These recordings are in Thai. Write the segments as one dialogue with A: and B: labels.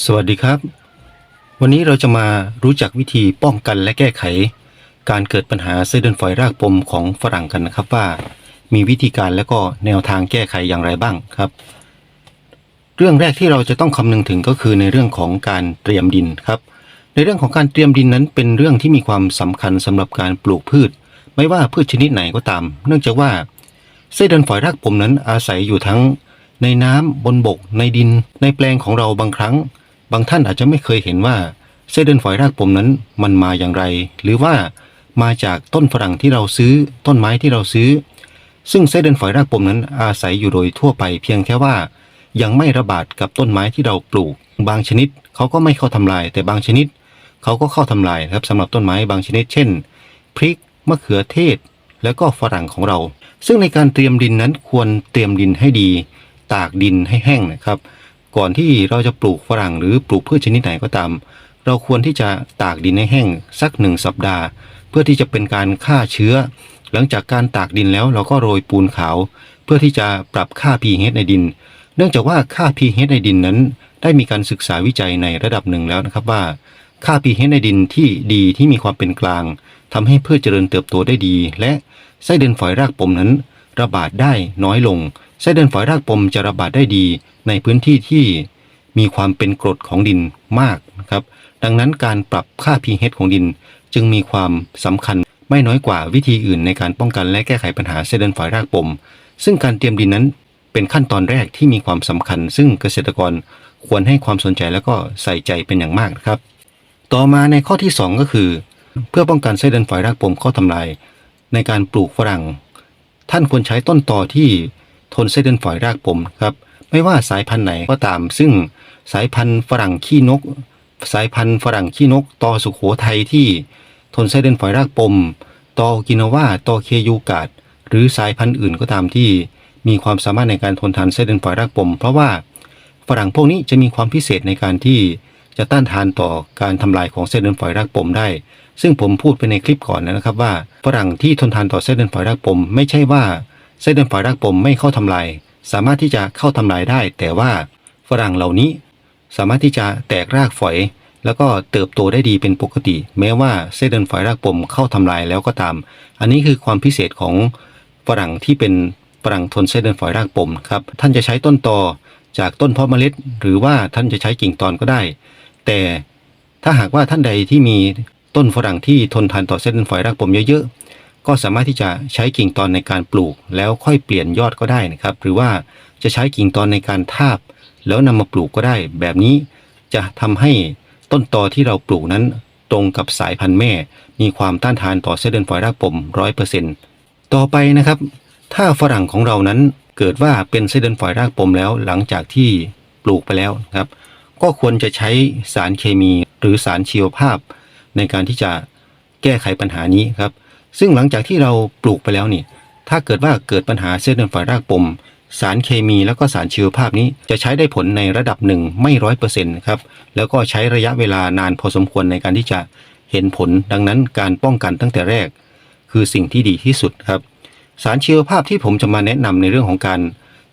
A: สวัสดีครับ วันนี้เราจะมารู้จักวิธีป้องกันและแก้ไข การเกิดปัญหาไส้เดือนฝอยรากปมของฝรั่งกันนะครับว่า มีวิธีการและก็แนวทางแก้ไขอย่างไรบ้างครับ เรื่องแรกที่เราจะต้องคำนึงถึงก็คือในเรื่องของการเตรียมดินครับ ในเรื่องของการเตรียมดินนั้นเป็นเรื่องที่มีความสำคัญสำหรับการปลูกพืช ไม่ว่าพืชชนิดไหนก็ตาม เนื่องจากว่าไส้เดือนฝอยรากปมนั้นอาศัยอยู่ทั้งในน้ำบนบก ในดิน ในแปลงของเราบางครั้ง บางท่านอาจจะไม่เคยเห็นว่าไส้นเดือนฝอยรากปมนั้นมันมาอย่างไร หรือว่ามาจากต้นฝรั่งที่เราซื้อต้นไม้ที่เราซื้อ ซึ่งไส้นเดือนฝอยรากปมนั้นอาศัยอยู่โดยทั่วไป เพียงแค่ว่ายังไม่ระบาดกับต้นไม้ที่เราปลูก บางชนิดเขาก็ไม่เข้าทำลาย แต่บางชนิดเขาก็เข้าทำลายครับสำหรับต้นไม้บางชนิด เช่น พริกมะเขือเทศ แล้วก็ฝรั่งของเรา ซึ่งในการเตรียมดินนั้นควรเตรียมดินให้ดี ตากดินให้แห้งนะครับ ก่อนที่เราจะปลูกฝรั่งหรือปลูกพืชชนิดไหนก็ตาม เราควรที่จะตากดินให้แห้งสักหนึ่งสัปดาห์ เพื่อที่จะเป็นการฆ่าเชื้อ หลังจากการตากดินแล้วเราก็โรยปูนขาว เพื่อที่จะปรับค่า pH ในดิน เนื่องจากว่าค่า pH ในดินนั้น ได้มีการศึกษาวิจัยในระดับหนึ่งแล้วนะครับว่า ค่า pH ในดินที่ดีที่มีความเป็นกลางทำให้พืชเจริญเติบโตได้ดี และไส้เดือนฝอยรากปมนั้น ระบาดได้น้อยลง ไส้เดือนฝอยรากปมจะระบาดได้ดีในพื้นที่ที่มีความเป็นกรดของดินมากนะครับ ดังนั้นการปรับค่า pH ของดินจึงมีความสำคัญไม่น้อยกว่าวิธีอื่นในการป้องกันและแก้ไขปัญหาไส้เดือนฝอยรากปม ซึ่งการเตรียมดินนั้นเป็นขั้นตอนแรกที่มีความสำคัญ ซึ่งเกษตรกรควรให้ความสนใจและก็ใส่ใจเป็นอย่างมากนะครับ ต่อมาในข้อที่ 2 ก็คือ เพื่อป้องกันไส้เดือนฝอยรากปมข้าทำลาย ในการปลูกฝรั่ง ท่านควรใช้ต้นตอที่ ทนไส้เดือนฝอยรากปมครับไม่ว่าสายพันธุ์ไหนก็ตาม ซึ่งสายพันธุ์ฝรั่งขี้นก สายพันธุ์ฝรั่งขี้นกตอสุโขทัยที่ทนไส้เดือนฝอยรากปมตอโอกินาวาตอเคยูกาดหรือสายพันธุ์อื่นก็ตามที่มีความสามารถในการทนทานไส้เดือนฝอยรากปมเพราะว่าฝรั่งพวกนี้จะมีความพิเศษในการที่จะต้านทานต่อการทำลายของไส้เดือนฝอยรากปมได้ ซึ่งผมพูดไปในคลิปก่อนนะครับว่าฝรั่งที่ทนทานต่อไส้เดือนฝอยรากปม ไม่ใช่ว่า ไส้เดือนฝอยรากปมไม่เข้าทำลาย สามารถที่จะเข้าทำลายได้ แต่ว่าฝรั่งเหล่านี้ สามารถที่จะแตกรากฝอย แล้วก็เติบโตได้ดีเป็นปกติ แม้ว่าไส้เดือนฝอยรากปมเข้าทำลายแล้วก็ตาม อันนี้คือความพิเศษของฝรั่งที่เป็นฝรั่งทนไส้เดือนฝอยรากปมครับท่านจะใช้ต้นตอจากต้นเพาะเมล็ด หรือว่าท่านจะใช้กิ่งตอนก็ได้ แต่ถ้าหากว่าท่านใดที่มีต้นฝรั่งที่ทนทานต่อไส้เดือนฝอยรากปมเยอะ ก็สามารถที่จะใช้กิ่งตอนในการปลูก แล้วค่อยเปลี่ยนยอดก็ได้นะครับ หรือว่าจะใช้กิ่งตอนในการทาบ แล้วนำมาปลูกก็ได้ แบบนี้จะทำให้ต้นตอที่เราปลูกนั้นตรงกับสายพันธุ์แม่ มีความต้านทานต่อไส้เดือนฝอยรากปมร้อยเปอร์เซ็นต์ต่อไปนะครับ ถ้าฝรั่งของเรานั้นเกิดว่าเป็นไส้เดือนฝอยรากปมแล้ว หลังจากที่ปลูกไปแล้วครับ ก็ควรจะใช้สารเคมีหรือสารชีวภาพ ในการที่จะแก้ไขปัญหานี้ครับ ซึ่งหลังจากที่เราปลูกไปแล้วนี่ ถ้าเกิดว่าเกิดปัญหาเส้นเดือนฝอยรากปม สารเคมีแล้วก็สารชีวภาพนี้จะใช้ได้ผลในระดับหนึ่งไม่ร้อยเปอร์เซ็นต์ครับ แล้วก็ใช้ระยะเวลานานพอสมควรในการที่จะเห็นผล ดังนั้นการป้องกันตั้งแต่แรก คือสิ่งที่ดีที่สุดครับ สารชีวภาพที่ผมจะมาแนะนำในเรื่องของการ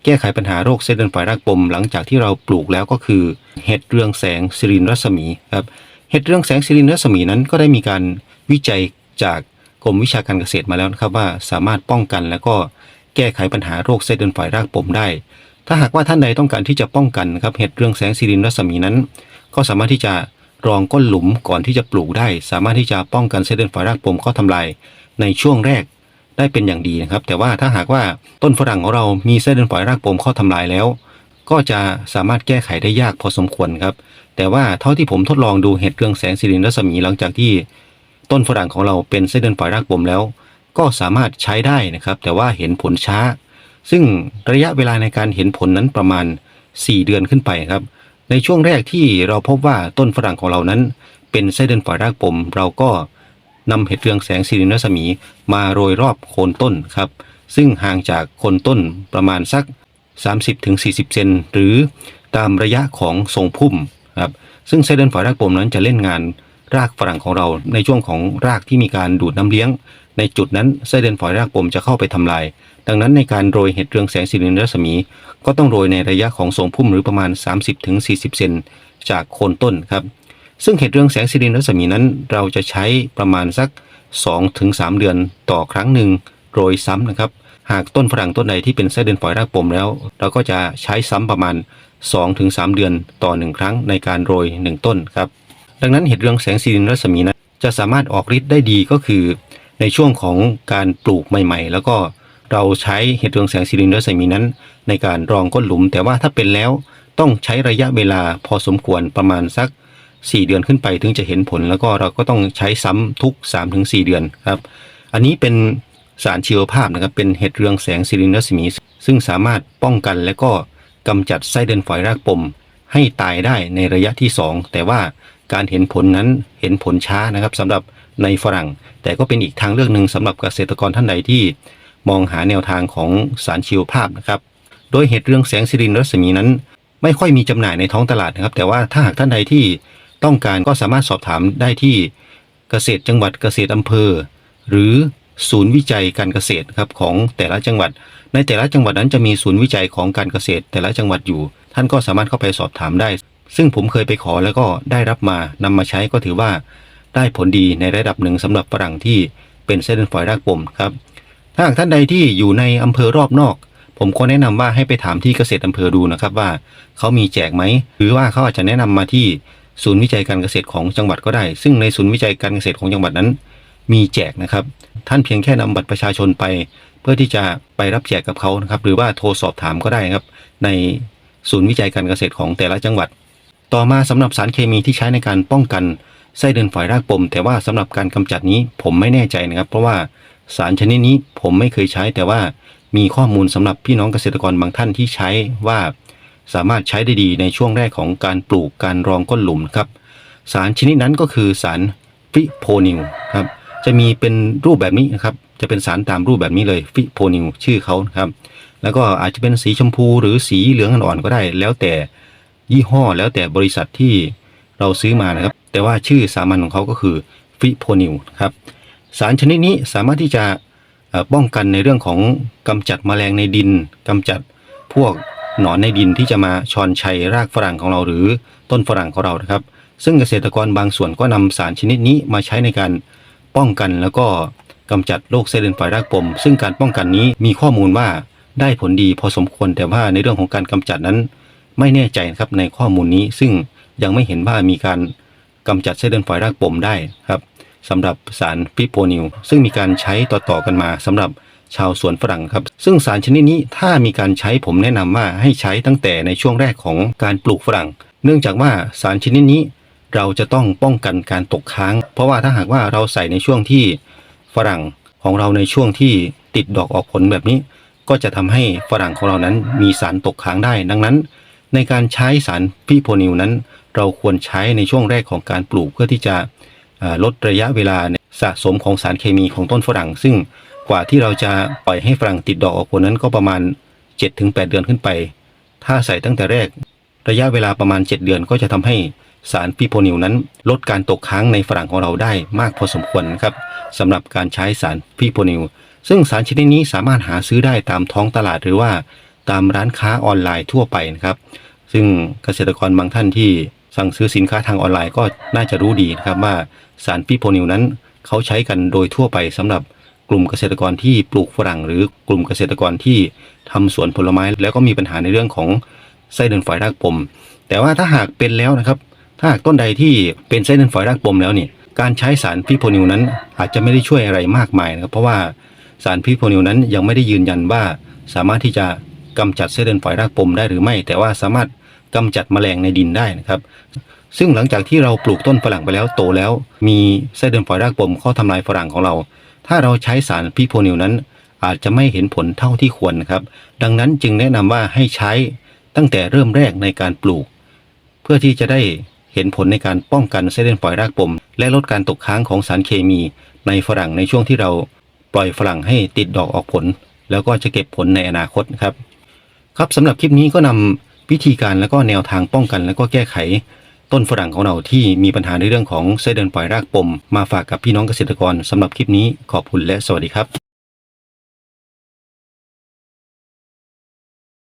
A: แก้ไขปัญหาโรคเส้นเดือนฝอยรากปม หลังจากที่เราปลูกแล้วก็คือเห็ดเรืองแสงซิรินรัศมีครับเห็ดเรืองแสงซิรินรัศมีนั้นก็ได้มีการวิจัยจาก กรมวิชาการเกษตรมาแล้วนะครับว่าสามารถป้องกันและก็แก้ไขปัญหาโรคเส้นเดือนฝอยรากปมได้ ถ้าหากว่าท่านใดต้องการที่จะป้องกันครับเห็ดเรื่องแสงซิรินรัศมีนั้น ก็สามารถที่จะรองก้นหลุมก่อนที่จะปลูกได้ สามารถที่จะป้องกันเส้นเดือนฝอยรากปมเข้าทำลายในช่วงแรกได้เป็นอย่างดีนะครับ แต่ว่าถ้าหากว่าต้นฝรั่งของเรามีเส้นเดือนฝอยรากปมเข้าทำลายแล้ว ก็จะสามารถแก้ไขได้ยากพอสมควรครับ แต่ว่าเท่าที่ผมทดลองดูเห็ดเรื่องแสงสิรินรัศมีหลังจากที่ ต้นฝรั่งของเราเป็นไส้เดือนฝอยรากปมแล้ว ก็สามารถใช้ได้นะครับ แต่ว่าเห็นผลช้า ซึ่งระยะเวลาในการเห็นผลนั้นประมาณ 4 เดือนขึ้นไปครับ ในช่วงแรกที่เราพบว่าต้นฝรั่งของเรานั้น เป็นไส้เดือนฝอยรากปมเราก็นำเห็ดเรืองแสงสิรินรัศมีมาโรยรอบโคนต้นครับ ซึ่งห่างจากโคนต้นประมาณสัก 30-40 เซนหรือตามระยะของทรงพุ่มครับซึ่งไส้เดือนฝอยรากปมนั้นจะเล่นงาน รากฝรั่งของเราในช่วงของรากที่มีการดูดน้ำเลี้ยง ในจุดนั้นไส้เดือนฝอยรากปมจะเข้าไปทำลาย ดังนั้นในการโรยเห็ดเรืองแสงสิรินรัศมี ก็ต้องโรยในระยะของทรงพุ่มหรือประมาณ 30-40 เซนจากโคนต้นครับ ซึ่งเห็ดเรืองแสงสิรินรัศมีนั้น เราจะใช้ประมาณสัก 2-3 เดือนต่อครั้งหนึ่งโรยซ้ำนะครับ หากต้นฝรั่งต้นใดที่เป็นไส้เดือนฝอยรากปมแล้ว เราก็จะใช้ซ้ำประมาณ 2-3 เดือนต่อ 1 ครั้งในการโรย 1 ต้นครับ ดังนั้นเห็ดเรืองแสงสิรินรัศมีนั้นจะสามารถออกฤทธิ์ได้ดีก็คือ ในช่วงของการปลูกใหม่ ๆ แล้วก็เราใช้เห็ดเรืองแสงสิรินรัศมีนั้น ในการรองก้นหลุม แต่ว่าถ้าเป็นแล้วต้องใช้ระยะเวลาพอสมควรประมาณสัก 4 เดือนขึ้นไปถึงจะเห็นผล แล้วก็เราก็ต้องใช้ซ้ำทุก 3-4 เดือนครับ อันนี้เป็นสารชีวภาพนะครับเป็นเห็ดเรืองแสงสิรินรัศมี ซึ่งสามารถป้องกันและก็กำจัดไส้เดือนฝอยรากปม ให้ตายได้ในระยะที่ 2 แต่ว่า การเห็นผลนั้นเห็นผลช้านะครับสำหรับในฝรั่ง แต่ก็เป็นอีกทางเลือกหนึ่งสำหรับเกษตรกรท่านใดที่มองหาแนวทางของสารชีวภาพนะครับโดยเห็ดเรื่องแสงสิรินรัศมีนั้น ไม่ค่อยมีจำหน่ายในท้องตลาดนะครับ แต่ว่าถ้าหากท่านใดที่ต้องการก็สามารถสอบถามได้ที่เกษตรจังหวัดเกษตรอำเภอ หรือศูนย์วิจัยการเกษตรครับของแต่ละจังหวัด ในแต่ละจังหวัดนั้นจะมีศูนย์วิจัยของการเกษตร แต่ละจังหวัดอยู่ ท่านก็สามารถเข้าไปสอบถามได้ ซึ่งผมเคยไปขอแล้วก็ได้รับมานำมาใช้ก็ถือว่าได้ผลดีในระดับหนึ่งสำหรับฝรั่งที่เป็นเส้นเลือดฝอยรากปมครับ ถ้าหากท่านใดที่อยู่ในอำเภอรอบนอก ผมก็แนะนำว่าให้ไปถามที่เกษตรอำเภอดูนะครับว่าเขามีแจกไหม หรือว่าเขาอาจจะแนะนำมาที่ศูนย์วิจัยการเกษตรของจังหวัดก็ได้ ซึ่งในศูนย์วิจัยการเกษตรของจังหวัดนั้น มีแจกนะครับ ท่านเพียงแค่นำบัตรประชาชนไป เพื่อที่จะไปรับแจกกับเขานะครับ หรือว่าโทรสอบถามก็ได้ครับ ในศูนย์วิจัยการเกษตรของแต่ละจังหวัด ต่อมาสำหรับสารเคมีที่ใช้ในการป้องกันไส้เดือนฝอยรากปม แต่ว่าสำหรับการกำจัดนี้ผมไม่แน่ใจนะครับ เพราะว่าสารชนิดนี้ผมไม่เคยใช้แต่ว่ามีข้อมูลสำหรับพี่น้องเกษตรกรบางท่านที่ใช้ว่าสามารถใช้ได้ดีในช่วงแรกของการปลูกการรองก้นหลุมครับ สารชนิดนั้นก็คือสารฟิโพนิลครับจะมีเป็นรูปแบบนี้นะครับ จะเป็นสารตามรูปแบบนี้เลยฟิโพนิลชื่อเขานะครับ แล้วก็อาจจะเป็นสีชมพูหรือสีเหลืองอ่อนๆก็ได้ แล้วแต่ ยี่ห้อแล้วแต่บริษัทที่เราซื้อมานะครับ แต่ว่าชื่อสามัญของเขาก็คือฟิโพนิลครับสารชนิดนี้สามารถที่จะป้องกันในเรื่องของกำจัดแมลงในดินกำจัดพวกหนอนในดินที่จะมาชอนชัยรากฝรั่งของเราหรือต้นฝรั่งของเรานะครับ ซึ่งเกษตรกรบางส่วนก็นำสารชนิดนี้มาใช้ในการป้องกันแล้วก็กำจัดโรคไส้เดือนฝอยรากปมซึ่งการป้องกันนี้มีข้อมูลว่าได้ผลดีพอสมควรแต่ว่าในเรื่องของการกำจัดนั้น ไม่แน่ใจนะครับในข้อมูลนี้ซึ่งยังไม่เห็นว่ามีการกำจัดไส้เดือนฝอยรากปมได้ครับสำหรับสารฟิโปนิลซึ่งมีการใช้ต่อๆกันมาสำหรับชาวสวนฝรั่งครับ ซึ่งสารชนิดนี้ถ้ามีการใช้ผมแนะนำว่าให้ใช้ตั้งแต่ในช่วงแรกของการปลูกฝรั่ง เนื่องจากว่าสารชนิดนี้เราจะต้องป้องกันการตกค้าง เพราะว่าถ้าหากว่าเราใส่ในช่วงที่ฝรั่งของเราในช่วงที่ติดดอกออกผลแบบนี้ ก็จะทำให้ฝรั่งของเรานั้นมีสารตกค้างได้ ดังนั้น ในการใช้สารฟิโพนิลนั้น เราควรใช้ในช่วงแรกของการปลูกเพื่อที่จะลดระยะเวลาในสะสมของสารเคมีของต้นฝรั่ง ซึ่งกว่าที่เราจะปล่อยให้ฝรั่งติดดอกออกผลนั้นก็ประมาณ 7-8 เดือนขึ้นไป ถ้าใส่ตั้งแต่แรก ระยะเวลาประมาณ 7 เดือนก็จะทำให้สารฟิโพนิลนั้น ลดการตกค้างในฝรั่งของเราได้มากพอสมควรครับสำหรับการใช้สารฟิโพนิลซึ่งสารชนิดนี้สามารถหาซื้อได้ตามท้องตลาดหรือว่า ตามร้านค้าออนไลน์ทั่วไปนะครับ ซึ่งเกษตรกรบางท่านที่สั่งซื้อสินค้าทางออนไลน์ก็น่าจะรู้ดีนะครับว่าสารฟิโพนิลนั้นเขาใช้กันโดยทั่วไปสำหรับกลุ่มเกษตรกรที่ปลูกฝรั่ง หรือกลุ่มเกษตรกรที่ทำสวนผลไม้ แล้วก็มีปัญหาในเรื่องของไส้เดือนฝอยรากปม แต่ว่าถ้าหากเป็นแล้วนะครับ ถ้าหากต้นใดที่เป็นไส้เดือนฝอยรากปมแล้วเนี่ยการใช้สารฟิโพนิลนั้นอาจจะไม่ได้ช่วยอะไรมากมายนะครับเพราะว่าสารฟิโพนิลนั้นยังไม่ได้ยืนยันว่าสามารถที่จะ กำจัดไส้เดนฝอยรากปมได้หรือไม่ แต่ว่าสามารถกำจัดแมลงในดินได้นะครับ ซึ่งหลังจากที่เราปลูกต้นฝรั่งไปแล้วโตแล้ว มีไส้เดนฝอยรากปมเข้าทำลายฝรั่งของเรา ถ้าเราใช้สารฟิโพนิลนั้น อาจจะไม่เห็นผลเท่าที่ควรนะครับ ดังนั้นจึงแนะนำว่าให้ใช้ตั้งแต่เริ่มแรกในการปลูก เพื่อที่จะได้เห็นผลในการป้องกันไส้เดือนฝอยรากปม และลดการตกค้างของสารเคมี ในฝรั่งในช่วงที่เราปล่อยฝรั่งให้ติดดอกออกผล แล้วก็จะเก็บผลในอนาคตครับ ครับสำหรับคลิปนี้ก็นำวิธีการแล้วก็แนวทางป้องกัน แล้วก็แก้ไขต้นฝรั่งของเราที่มีปัญหาในเรื่องของไส้เดือนปล่อยรากปม มาฝากกับพี่น้องเกษตรกรสำหรับคลิปนี้ขอบคุณและสวัสดีครับ